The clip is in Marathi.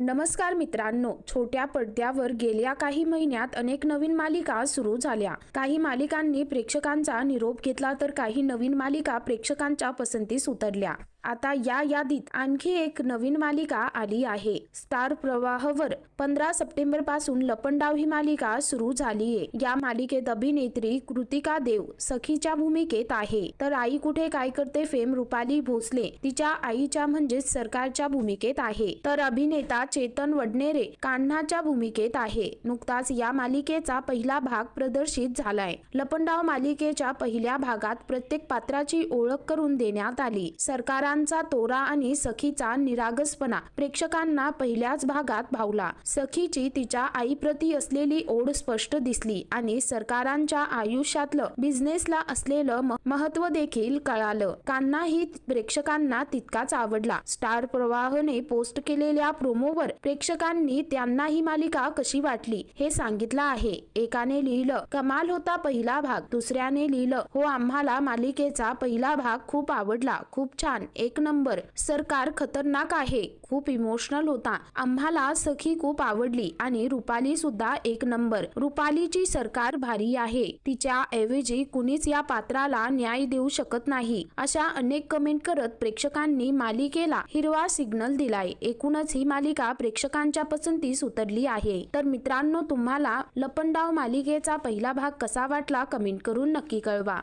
नमस्कार मित्रांनो छोट्या पडद्यावर गेल्या काही महिन्यात अनेक नवीन मालिका सुरू झाल्या. काही मालिकांनी प्रेक्षकांचा निरोप घेतला तर काही नवीन मालिका प्रेक्षकांच्या पसंतीस उतरल्या. आता या यादीत आणखी एक नवीन मालिका आली आहे. स्टार प्रवाहवर पंधरा सप्टेंबरपासून लपंडाव ही मालिका सुरू झालीये. या मालिकेत अभिनेत्री कृतिका देव सखीच्या भूमिकेत आहे. तर आई कुठे काय करते फेम रुपाली भोसले तिच्या आईच्या म्हणजेच सरकारच्या भूमिकेत आहे. तर अभिनेता चेतन वडनेरे कान्हाच्या भूमिकेत आहे. नुकताच या मालिकेचा पहिला भाग प्रदर्शित झालाय. लपंडाव मालिकेच्या पहिल्या भागात प्रत्येक पात्राची ओळख करून देण्यात आली. सरकारांचा तोरा आणि सखीचा निरागसपणा प्रेक्षकांना पहिल्याच भागात भावला. सखीची तिच्या आईप्रती असलेली ओढ स्पष्ट दिसली आणि सरकारांच्या आयुष्यातलं बिझनेसला असलेलं महत्त्व देखील कळालं. कान्हाही प्रेक्षकांना तितकाच आवडला. स्टार प्रवाहने पोस्ट केलेल्या प्रोमोवर प्रेक्षकांनी त्यांना ही मालिका कशी वाटली हे सांगितलं आहे. एकाने लिहिलं कमाल होता पहिला भाग. दुसऱ्याने लिहिलं हो आम्हाला मालिकेचा पहिला भाग खूप आवडला. खूप छान. एक नंबर. सरकार खतरनाक आहे. खूप इमोशनल होता. आम्हाला सखी खूप आवडली आणि रुपाली सुद्धा एक नंबर. रुपालीची सरकार भारी आहे. तिच्या ऐवजी कुणीच या पात्राला न्याय देऊ शकत नाही. अशा अनेक कमेंट करत प्रेक्षकांनी मालिकेला हिरवा सिग्नल दिलाय. एकूणच ही मालिका प्रेक्षकांच्या पसंतीस उतरली आहे. तर मित्रांनो तुम्हाला लपंडाव मालिकेचा पहिला भाग कसा वाटला? कमेंट करून नक्की कळवा.